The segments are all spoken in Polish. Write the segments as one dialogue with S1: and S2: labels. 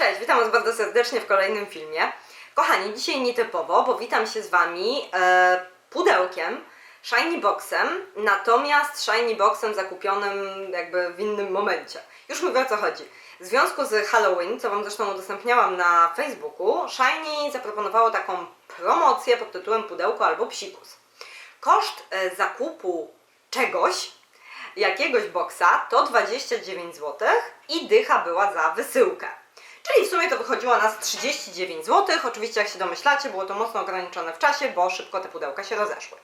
S1: Cześć, witam Was bardzo serdecznie w kolejnym filmie. Kochani, dzisiaj nietypowo, bo witam się z Wami e, pudełkiem, shiny boxem, natomiast shiny boxem zakupionym jakby w innym momencie. Już mówię o co chodzi. W związku z Halloween, co Wam zresztą udostępniałam na Facebooku, Shiny zaproponowało taką promocję pod tytułem pudełko albo psikus. Koszt e, zakupu czegoś, jakiegoś boksa to 29 zł i dycha była za wysyłkę. Czyli w sumie to wychodziło nas 39 zł. Oczywiście, jak się domyślacie, było to mocno ograniczone w czasie, bo szybko te pudełka się rozeszły.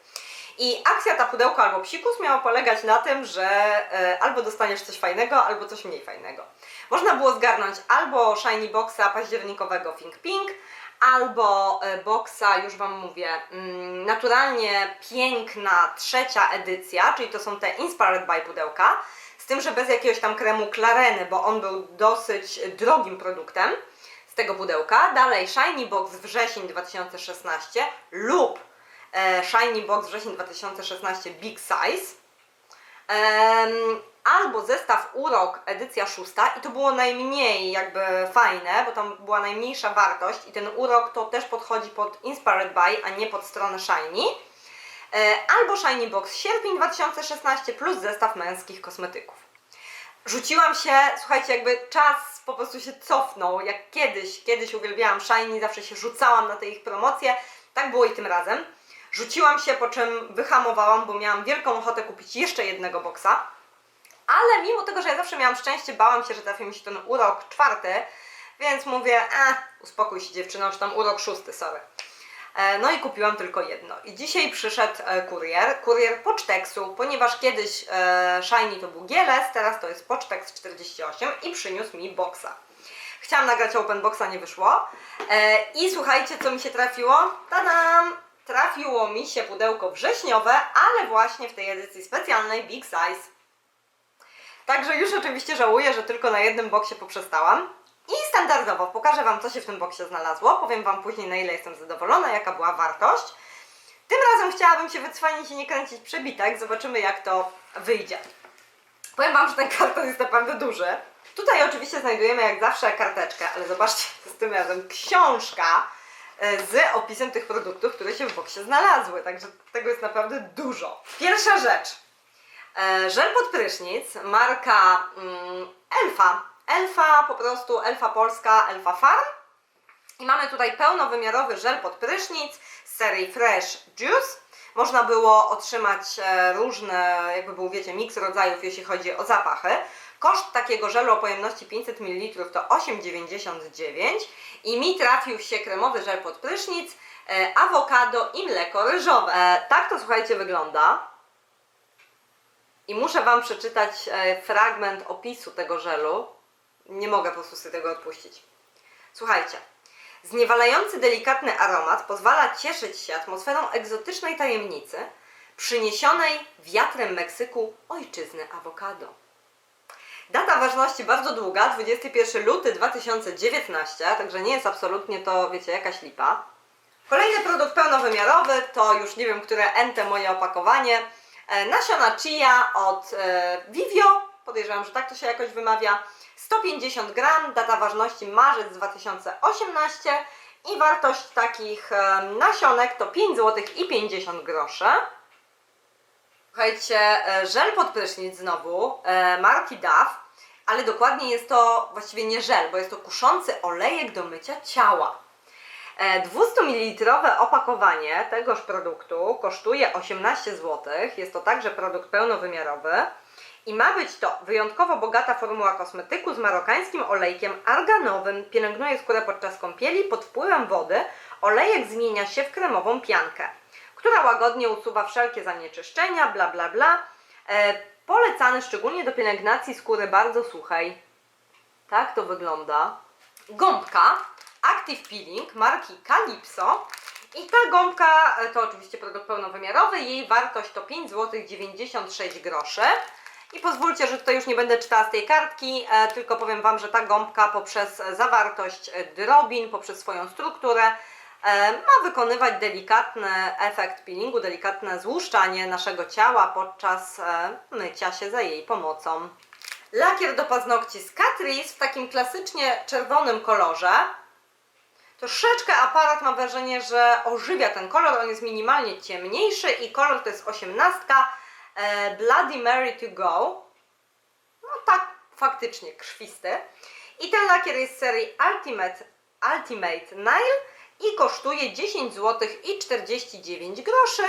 S1: I akcja ta pudełko albo psikus miała polegać na tym, że e, albo dostaniesz coś fajnego, albo coś mniej fajnego. Można było zgarnąć albo Shiny Boxa październikowego Think Pink, albo e, boxa, już Wam mówię, mm, naturalnie piękna trzecia edycja, czyli to są te Inspired by pudełka, z tym, że bez jakiegoś tam kremu Clareny, bo on był dosyć drogim produktem z tego pudełka. Dalej Shiny Box wrzesień 2016 lub e, Shiny Box wrzesień 2016 Big Size. Albo zestaw Urok edycja szósta i to było najmniej jakby fajne, bo tam była najmniejsza wartość i ten Urok to też podchodzi pod Inspired By, a nie pod stronę Shiny. E, Albo Shiny Box sierpień 2016 plus zestaw męskich kosmetyków. Rzuciłam się, słuchajcie, jakby czas po prostu się cofnął, jak kiedyś, kiedyś uwielbiałam Shiny, zawsze się rzucałam na te ich promocje, tak było i tym razem. Rzuciłam się, po czym wyhamowałam, bo miałam wielką ochotę kupić jeszcze jednego boksa. Ale mimo tego, że ja zawsze miałam szczęście, bałam się, że trafi mi się ten urok czwarty, więc mówię, e, uspokój się dziewczyno, czy tam urok szósty, sorry. E, No i kupiłam tylko jedno. I dzisiaj przyszedł e, kurier, kurier Poczteksu, ponieważ kiedyś e, Shiny to był Gieles, teraz to jest Poczteks 48 i przyniósł mi boxa. Chciałam nagrać open boxa, nie wyszło. I słuchajcie, co mi się trafiło? Tadam! Trafiło mi się pudełko wrześniowe, ale właśnie w tej edycji specjalnej Big Size. Także już oczywiście żałuję, że tylko na jednym boksie poprzestałam. I standardowo pokażę Wam, co się w tym boksie znalazło. Powiem Wam później, na ile jestem zadowolona, jaka była wartość. Tym razem chciałabym się wycwanić i nie kręcić przebitek. Zobaczymy, jak to wyjdzie. Powiem Wam, że ten karton jest naprawdę duży. Tutaj oczywiście znajdujemy jak zawsze karteczkę, ale zobaczcie, z tym razem książka e, z opisem tych produktów, które się w boksie znalazły. Także tego jest naprawdę dużo. Pierwsza rzecz. E, Żel pod prysznic, marka mm, Elfa. Elfa, po prostu Elfa Polska, Elfa Farm. I mamy tutaj pełnowymiarowy żel pod prysznic z serii Fresh Juice. Można było otrzymać e, różne, jakby był, wiecie, miks rodzajów, jeśli chodzi o zapachy. Koszt takiego żelu o pojemności 500 ml to 8,99 i mi trafił się kremowy żel pod prysznic, e, awokado i mleko ryżowe. E, tak to słuchajcie wygląda. I muszę Wam przeczytać fragment opisu tego żelu. Nie mogę po prostu tego odpuścić. Słuchajcie. Zniewalający delikatny aromat pozwala cieszyć się atmosferą egzotycznej tajemnicy przyniesionej wiatrem Meksyku ojczyzny awokado. Data ważności bardzo długa, 21 luty 2019, także nie jest absolutnie to, wiecie, jakaś lipa. Kolejny produkt pełnowymiarowy to już nie wiem, które ente moje opakowanie. E, Nasiona chia od e, Vivio, podejrzewam, że tak to się jakoś wymawia. 150 gram, data ważności marzec 2018 i wartość takich e, nasionek to 5 zł i 50 groszy. Słuchajcie, e, żel pod prysznic znowu, e, marki DAF, ale dokładnie jest to właściwie nie żel, bo jest to kuszący olejek do mycia ciała. E, 200 ml opakowanie tegoż produktu kosztuje 18 zł. Jest to także produkt pełnowymiarowy. I ma być to wyjątkowo bogata formuła kosmetyku z marokańskim olejkiem arganowym. Pielęgnuje skórę podczas kąpieli. Pod wpływem wody olejek zmienia się w kremową piankę, która łagodnie usuwa wszelkie zanieczyszczenia, bla bla bla. E, polecany szczególnie do pielęgnacji skóry bardzo suchej. Tak to wygląda. Gąbka Active Peeling marki Calypso. I ta gąbka e, to oczywiście produkt pełnowymiarowy. Jej wartość to 5 zł 96 groszy. I pozwólcie, że tutaj już nie będę czytała z tej kartki, e, tylko powiem Wam, że ta gąbka poprzez zawartość drobin, poprzez swoją strukturę e, ma wykonywać delikatny efekt peelingu, delikatne złuszczanie naszego ciała podczas e, mycia się za jej pomocą. Lakier do paznokci z Catrice w takim klasycznie czerwonym kolorze. Troszeczkę aparat ma wrażenie, że ożywia ten kolor, on jest minimalnie ciemniejszy i kolor to jest 18 e, Bloody Mary to go. No tak, faktycznie krwisty. I ten lakier jest z serii Ultimate, Ultimate Nail i kosztuje 10 zł i 49 groszy.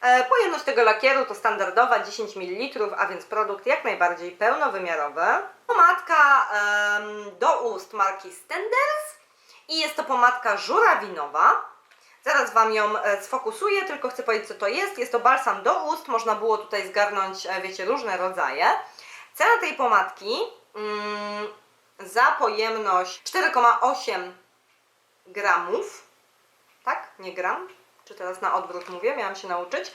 S1: E, Pojemność tego lakieru to standardowa 10 ml, a więc produkt jak najbardziej pełnowymiarowy. Pomadka do ust marki Stenders i jest to pomadka żurawinowa. Zaraz Wam ją e, sfokusuję, tylko chcę powiedzieć co to jest. Jest to balsam do ust, można było tutaj zgarnąć, e, wiecie, różne rodzaje. Cena tej pomadki mm, za pojemność 4,8 gramów, tak? Nie gram? Czy teraz na odwrót mówię? Miałam się nauczyć.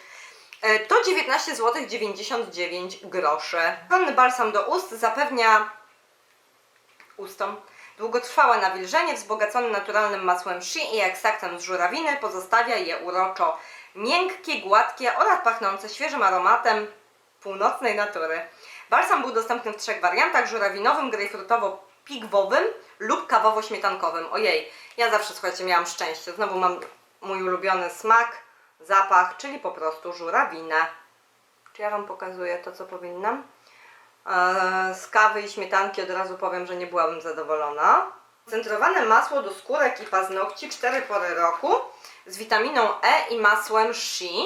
S1: E, To 19 zł 99 groszy. Pełny balsam do ust zapewnia ustom długotrwałe nawilżenie wzbogacone naturalnym masłem shea i ekstraktem z żurawiny pozostawia je uroczo miękkie, gładkie oraz pachnące świeżym aromatem północnej natury. Balsam był dostępny w trzech wariantach: żurawinowym, grejpfrutowo-pigwowym lub kawowo-śmietankowym. Ojej, ja zawsze słuchajcie, miałam szczęście. Znowu mam mój ulubiony smak, zapach, czyli po prostu żurawinę. Czy ja Wam pokazuję to, co powinnam? Eee, Z kawy i śmietanki od razu powiem, że nie byłabym zadowolona. Koncentrowane masło do skórek i paznokci 4 pory roku z witaminą E i masłem shea.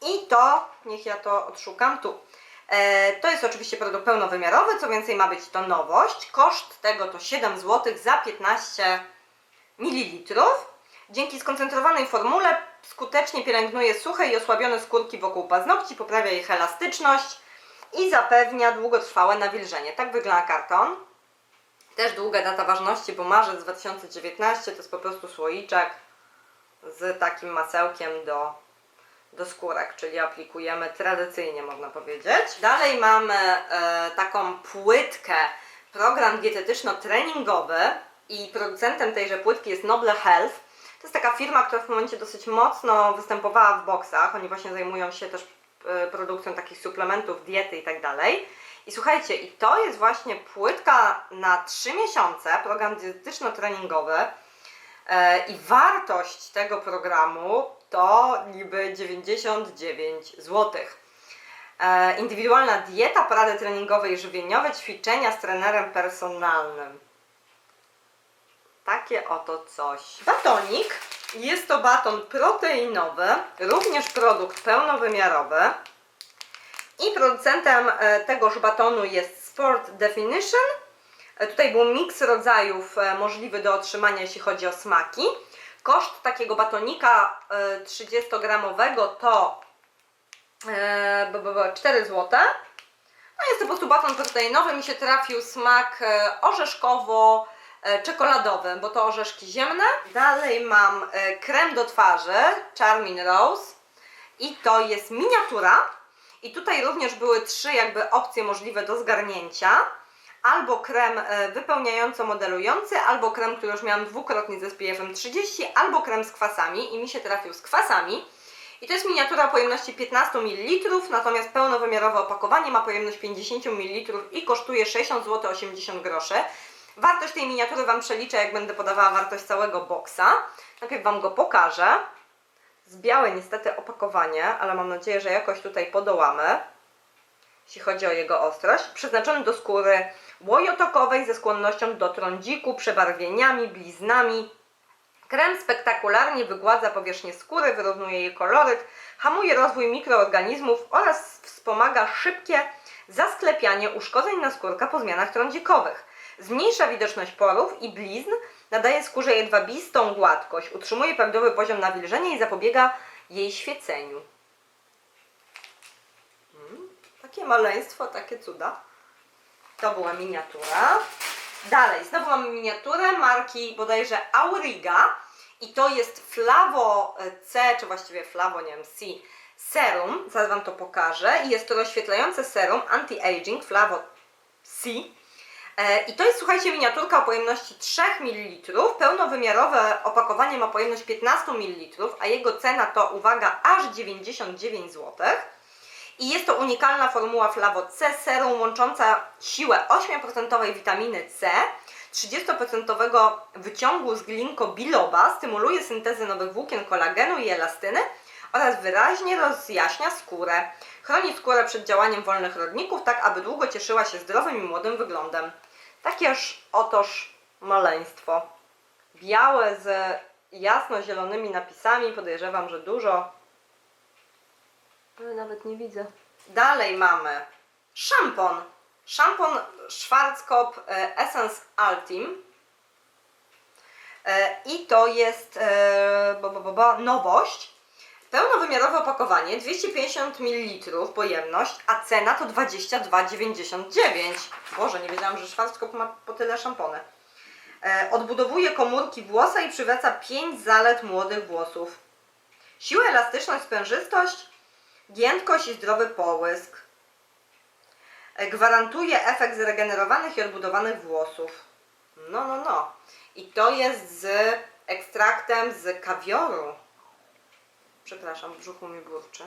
S1: I to, niech ja to odszukam, tu. E, to jest oczywiście produkt pełnowymiarowy, co więcej ma być to nowość. Koszt tego to 7 zł za 15 ml. Dzięki skoncentrowanej formule skutecznie pielęgnuje suche i osłabione skórki wokół paznokci, poprawia ich elastyczność i zapewnia długotrwałe nawilżenie. Tak wygląda karton. Też długa data ważności, bo marzec 2019 to jest po prostu słoiczek z takim masełkiem do, do skórek, czyli aplikujemy tradycyjnie, można powiedzieć. Dalej mamy e, taką płytkę, program dietetyczno-treningowy i producentem tejże płytki jest Noble Health. To jest taka firma, która w momencie dosyć mocno występowała w boksach. Oni właśnie zajmują się też produkcją takich suplementów, diety i tak dalej. I słuchajcie, i to jest właśnie płytka na 3 miesiące, program dietetyczno-treningowy. E, I wartość tego programu to niby 99 zł. E, Indywidualna dieta, porady treningowe i żywieniowe, ćwiczenia z trenerem personalnym. Takie oto coś. Batonik. Jest to baton proteinowy, również produkt pełnowymiarowy. I producentem e, tegoż batonu jest Sport Definition. E, Tutaj był miks rodzajów e, możliwy do otrzymania, jeśli chodzi o smaki. Koszt takiego batonika e, 30-gramowego to e, b- b- b- 4 zł. No jest to po prostu baton proteinowy. Mi się trafił smak orzeszkowo e, czekoladowy, bo to orzeszki ziemne. Dalej mam e, krem do twarzy Charmin Rose i to jest miniatura. I tutaj również były trzy jakby opcje możliwe do zgarnięcia. Albo krem e, wypełniająco-modelujący, albo krem, który już miałam dwukrotnie ze SPF 30, albo krem z kwasami i mi się trafił z kwasami. I to jest miniatura o pojemności 15 ml, natomiast pełnowymiarowe opakowanie ma pojemność 50 ml i kosztuje 60 zł 80 groszy. Wartość tej miniatury Wam przeliczę, jak będę podawała wartość całego boksa. Najpierw Wam go pokażę. Z białe niestety opakowanie, ale mam nadzieję, że jakoś tutaj podołamy, jeśli chodzi o jego ostrość. Przeznaczony do skóry łojotokowej ze skłonnością do trądziku, przebarwieniami, bliznami, Krem spektakularnie wygładza powierzchnię skóry, wyrównuje jej koloryt, hamuje rozwój mikroorganizmów oraz wspomaga szybkie zasklepianie uszkodzeń naskórka po zmianach trądzikowych. Zmniejsza widoczność porów i blizn, nadaje skórze jedwabistą gładkość, utrzymuje prawidłowy poziom nawilżenia i zapobiega jej świeceniu. Mm, takie maleństwo, takie cuda. To była miniatura. Dalej, znowu mamy miniaturę marki bodajże Auriga i to jest Flavo C, czy właściwie Flavo, nie wiem, C serum, zaraz Wam to pokażę i jest to rozświetlające serum anti-aging Flavo C I to jest, słuchajcie, miniaturka o pojemności 3 ml. Pełnowymiarowe opakowanie ma pojemność 15 ml, a jego cena to, uwaga, aż 99 zł. I jest to unikalna formuła Flavo C serum łącząca siłę 8% witaminy C, 30% wyciągu z glinko biloba, stymuluje syntezę nowych włókien kolagenu i elastyny oraz wyraźnie rozjaśnia skórę. Chroni skórę przed działaniem wolnych rodników, tak aby długo cieszyła się zdrowym i młodym wyglądem. Takież otoż maleństwo. Białe z jasno-zielonymi napisami, podejrzewam, że dużo. Ale nawet nie widzę. Dalej mamy szampon. Szampon Schwarzkopf e, Essence Ultim. E, I to jest e, bo, bo, bo, bo, nowość. Pełnowymiarowe opakowanie, 250 ml pojemność, a cena to 22,99. Boże, nie wiedziałam, że Schwarzkopf ma po tyle szampony. E, odbudowuje komórki włosa i przywraca 5 zalet młodych włosów. Siła, elastyczność, sprężystość, giętkość i zdrowy połysk. E, Gwarantuje efekt zregenerowanych i odbudowanych włosów. No, no, no. I to jest z ekstraktem z kawioru. Przepraszam, brzuchu mi burczy.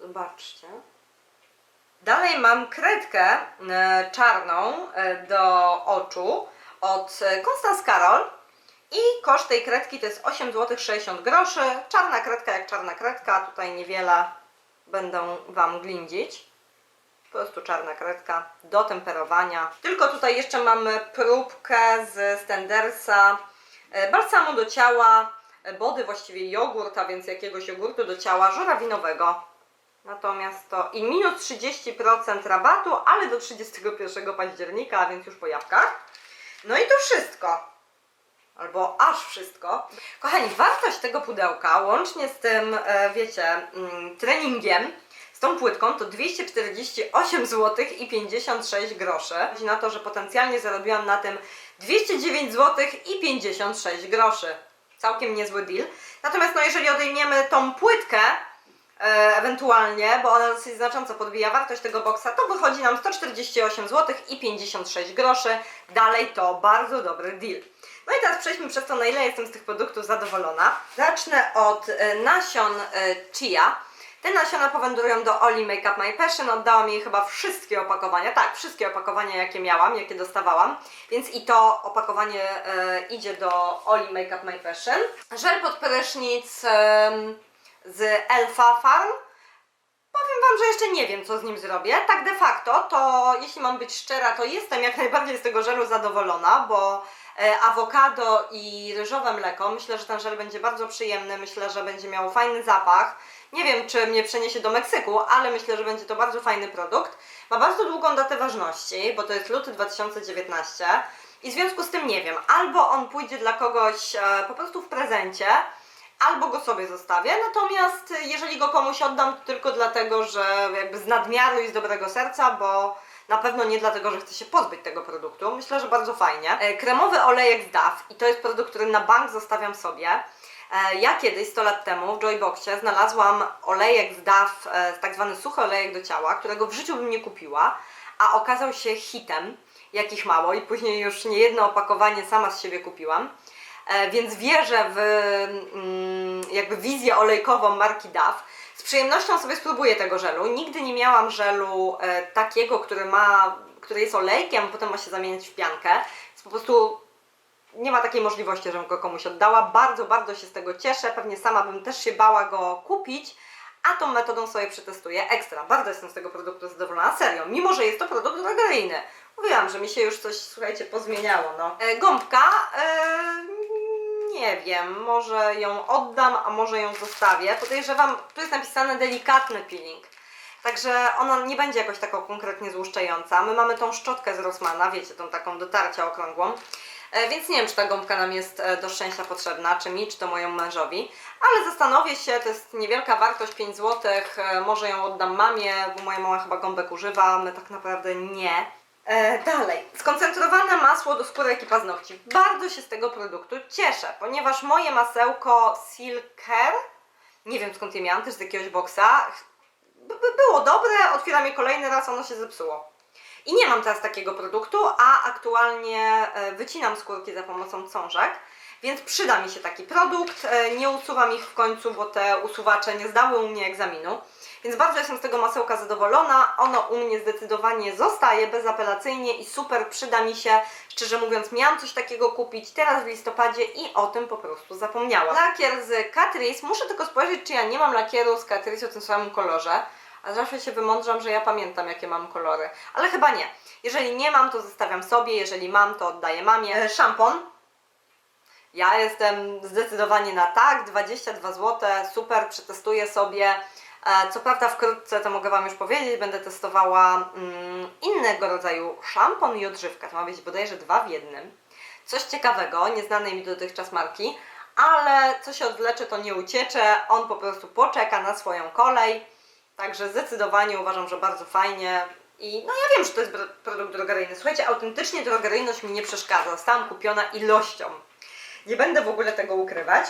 S1: Zobaczcie. Dalej mam kredkę e, czarną e, do oczu od e, Constance Carol. I koszt tej kredki to jest 8 zł 60 groszy. Czarna kredka jak czarna kredka. Tutaj niewiele będą Wam glindzić. Po prostu czarna kredka do temperowania. Tylko tutaj jeszcze mamy próbkę z Stendersa balsamu do ciała, body, właściwie jogurt, a więc jakiegoś jogurtu do ciała żurawinowego. Natomiast to i minus 30% rabatu, ale do 31 października, a więc już po jabłkach. No i to wszystko. Albo aż wszystko. Kochani, wartość tego pudełka, łącznie z tym, e, wiecie, mm, treningiem, z tą płytką, to 248 zł i 56 groszy. Na to, że potencjalnie zarobiłam na tym 209 zł i 56 groszy. Całkiem niezły deal. Natomiast no, jeżeli odejmiemy tą płytkę, e, ewentualnie, bo ona dosyć znacząco podbija wartość tego boksa, to wychodzi nam 148 zł i 56 groszy. Dalej to bardzo dobry deal. No i teraz przejdźmy przez to, na ile jestem z tych produktów zadowolona. Zacznę od e, nasion e, chia. Te nasiona powędrują do Oli Makeup My Passion. Oddałam jej chyba wszystkie opakowania. Tak, wszystkie opakowania, jakie miałam, jakie dostawałam. Więc i to opakowanie e, idzie do Oli Makeup My Passion. Żel pod prysznic em, z Elfa Farm. Powiem Wam, że jeszcze nie wiem, co z nim zrobię. Tak de facto, to jeśli mam być szczera, to jestem jak najbardziej z tego żelu zadowolona, bo e, awokado i ryżowe mleko, myślę, że ten żel będzie bardzo przyjemny, myślę, że będzie miał fajny zapach. Nie wiem, czy mnie przeniesie do Meksyku, ale myślę, że będzie to bardzo fajny produkt. Ma bardzo długą datę ważności, bo to jest luty 2019 i w związku z tym nie wiem, albo on pójdzie dla kogoś e, po prostu w prezencie, albo go sobie zostawię. Natomiast y, jeżeli go komuś oddam, to tylko dlatego, że jakby z nadmiaru i z dobrego serca, bo na pewno nie dlatego, że chcę się pozbyć tego produktu. Myślę, że bardzo fajnie. E, Kremowy olejek z DAF i to jest produkt, który na bank zostawiam sobie. E, Ja kiedyś, 100 lat temu, w Joyboxie znalazłam olejek z DAF, e, tak zwany suchy olejek do ciała, którego w życiu bym nie kupiła, a okazał się hitem, jakich mało i później już nie jedno opakowanie sama z siebie kupiłam. E, więc wierzę w mm, jakby wizję olejkową marki DAF. Z przyjemnością sobie spróbuję tego żelu. Nigdy nie miałam żelu takiego, który ma, który jest olejkiem, a potem ma się zamieniać w piankę. Po prostu nie ma takiej możliwości, żebym go komuś oddała. Bardzo, bardzo się z tego cieszę. Pewnie sama bym też się bała go kupić, a tą metodą sobie przetestuję. Ekstra, bardzo jestem z tego produktu zadowolona, serio, mimo że jest to produkt drogeryjny. Mówiłam, że mi się już coś, słuchajcie, pozmieniało, no. E, gąbka, e, nie wiem, może ją oddam, a może ją zostawię. Podejrzewam, tu jest napisane delikatny peeling. Także ona nie będzie jakoś taką konkretnie złuszczająca. My mamy tą szczotkę z Rossmana, wiecie, tą taką do tarcia okrągłą. E, Więc nie wiem, czy ta gąbka nam jest e, do szczęścia potrzebna, czy mi, czy to mojemu mężowi. Ale zastanowię się, to jest niewielka wartość, 5 zł. Może ją oddam mamie, bo moja mama chyba gąbek używa, my tak naprawdę nie. E, dalej, skoncentrowane masło do skórek i paznokci. Bardzo się z tego produktu cieszę, ponieważ moje masełko Silker, nie wiem skąd je miałam, też z jakiegoś boksa, by, by było dobre, otwieram je kolejny raz, ono się zepsuło. I nie mam teraz takiego produktu, a aktualnie e, wycinam skórki za pomocą cążek, więc przyda mi się taki produkt. E, Nie usuwam ich w końcu, bo te usuwacze nie zdały u mnie egzaminu. Więc bardzo jestem z tego masełka zadowolona. Ono u mnie zdecydowanie zostaje bezapelacyjnie i super, przyda mi się. Szczerze mówiąc, miałam coś takiego kupić teraz w listopadzie i o tym po prostu zapomniałam. Lakier z Catrice. Muszę tylko spojrzeć, czy ja nie mam lakieru z Catrice o tym samym kolorze. A zawsze się wymądrzam, że ja pamiętam, jakie mam kolory. Ale chyba nie. Jeżeli nie mam, to zostawiam sobie. Jeżeli mam, to oddaję mamie. E, Szampon. Ja jestem zdecydowanie na tak, 22 zł, super, przetestuję sobie. E, Co prawda wkrótce, to mogę Wam już powiedzieć, będę testowała mm, innego rodzaju szampon i odżywkę. To ma być bodajże dwa w jednym. Coś ciekawego, nieznanej mi dotychczas marki, ale co się odwlecze, to nie uciecze. On po prostu poczeka na swoją kolej. Także zdecydowanie uważam, że bardzo fajnie. I no ja wiem, że to jest produkt drogeryjny. Słuchajcie, autentycznie drogeryjność mi nie przeszkadza. Zostałam kupiona ilością. Nie będę w ogóle tego ukrywać.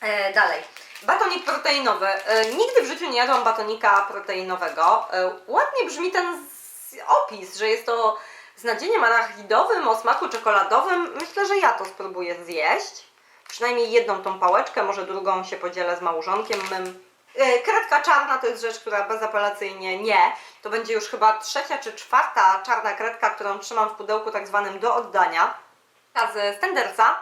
S1: E, dalej. Batonik proteinowy. E, nigdy w życiu nie jadłam batonika proteinowego. E, ładnie brzmi ten opis, że jest to z nadzieniem arachidowym o smaku czekoladowym. Myślę, że ja to spróbuję zjeść. Przynajmniej jedną tą pałeczkę, może drugą się podzielę z małżonkiem mym. E, Kredka czarna to jest rzecz, która bezapelacyjnie nie. To będzie już chyba trzecia czy czwarta czarna kredka, którą trzymam w pudełku tak zwanym do oddania. Ta z Stendersa.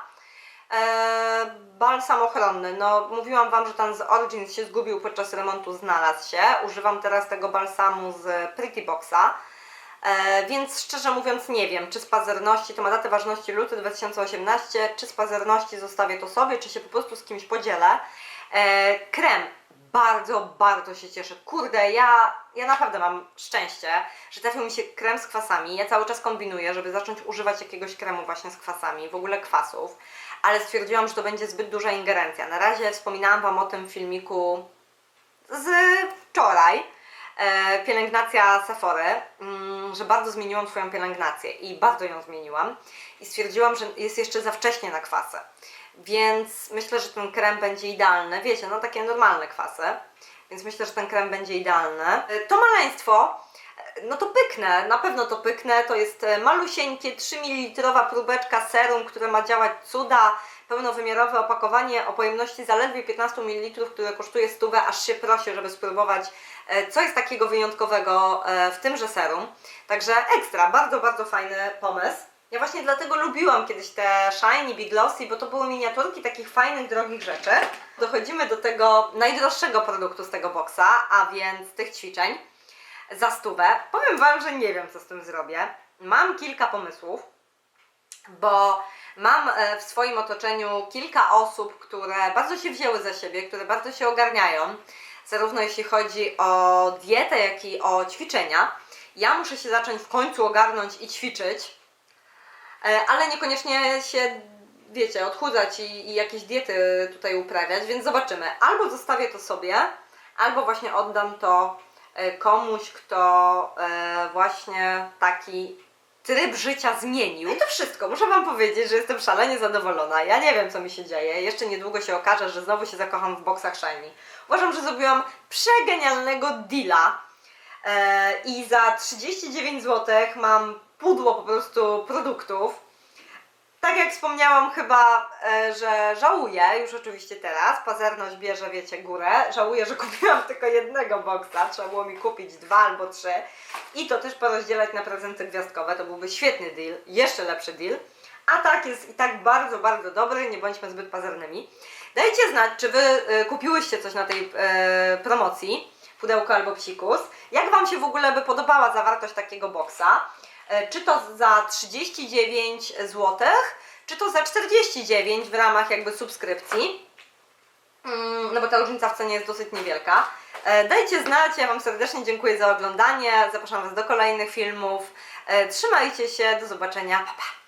S1: Eee, balsam ochronny. No, mówiłam Wam, że ten z Origins się zgubił podczas remontu, znalazł się. Używam teraz tego balsamu z Pretty Boxa. E, więc szczerze mówiąc nie wiem, czy z pazerności, to ma datę ważności luty 2018, czy z pazerności zostawię to sobie, czy się po prostu z kimś podzielę. E, krem. Bardzo, bardzo się cieszę. Kurde, ja, ja naprawdę mam szczęście, że trafił mi się krem z kwasami. Ja cały czas kombinuję, żeby zacząć używać jakiegoś kremu właśnie z kwasami, w ogóle kwasów, ale stwierdziłam, że to będzie zbyt duża ingerencja. Na razie wspominałam Wam o tym filmiku z wczoraj, e, pielęgnacja Sephory, mm, że bardzo zmieniłam swoją pielęgnację i bardzo ją zmieniłam i stwierdziłam, że jest jeszcze za wcześnie na kwasy. Więc myślę, że ten krem będzie idealny. Wiecie, no takie normalne kwasy. Więc myślę, że ten krem będzie idealny. E, To maleństwo, e, no to pyknę, na pewno to pyknę. To jest e, malusieńkie 3 ml próbeczka serum, które ma działać cuda. Pełnowymiarowe opakowanie o pojemności zaledwie 15 ml, które kosztuje stówę, aż się prosi, żeby spróbować, co jest takiego wyjątkowego w tymże serum. Także ekstra, bardzo, bardzo fajny pomysł. Ja właśnie dlatego lubiłam kiedyś te Shiny, Big Glossy, bo to były miniaturki takich fajnych, drogich rzeczy. Dochodzimy do tego najdroższego produktu z tego boksa, a więc tych ćwiczeń za stówę. Powiem Wam, że nie wiem, co z tym zrobię. Mam kilka pomysłów, bo mam e, w swoim otoczeniu kilka osób, które bardzo się wzięły za siebie, które bardzo się ogarniają, zarówno jeśli chodzi o dietę, jak i o ćwiczenia. Ja muszę się zacząć w końcu ogarnąć i ćwiczyć, ale niekoniecznie się, wiecie, odchudzać i, i jakieś diety tutaj uprawiać, więc zobaczymy. Albo zostawię to sobie, albo właśnie oddam to e, komuś, kto e, właśnie taki tryb życia zmienił. No i to wszystko. Muszę Wam powiedzieć, że jestem szalenie zadowolona. Ja nie wiem, co mi się dzieje. Jeszcze niedługo się okaże, że znowu się zakocham w boksach Shiny. Uważam, że zrobiłam przegenialnego deala e, i za 39 zł mam pudło po prostu produktów. Tak jak wspomniałam chyba, e, że żałuję, już oczywiście teraz, pazerność bierze, wiecie, górę. Żałuję, że kupiłam tylko jednego boksa, trzeba było mi kupić dwa albo trzy i to też porozdzielać na prezenty gwiazdkowe, to byłby świetny deal, jeszcze lepszy deal. A tak jest i tak bardzo, bardzo dobry, nie bądźmy zbyt pazernymi. Dajcie znać, czy Wy e, kupiłyście coś na tej e, promocji, pudełko albo psikus. Jak Wam się w ogóle by podobała zawartość takiego boksa? E, Czy to za 39 zł, czy to za 49 w ramach jakby subskrypcji? Mm, No bo ta różnica w cenie jest dosyć niewielka. E, Dajcie znać, ja Wam serdecznie dziękuję za oglądanie. Zapraszam Was do kolejnych filmów. E, Trzymajcie się, do zobaczenia. Pa, pa.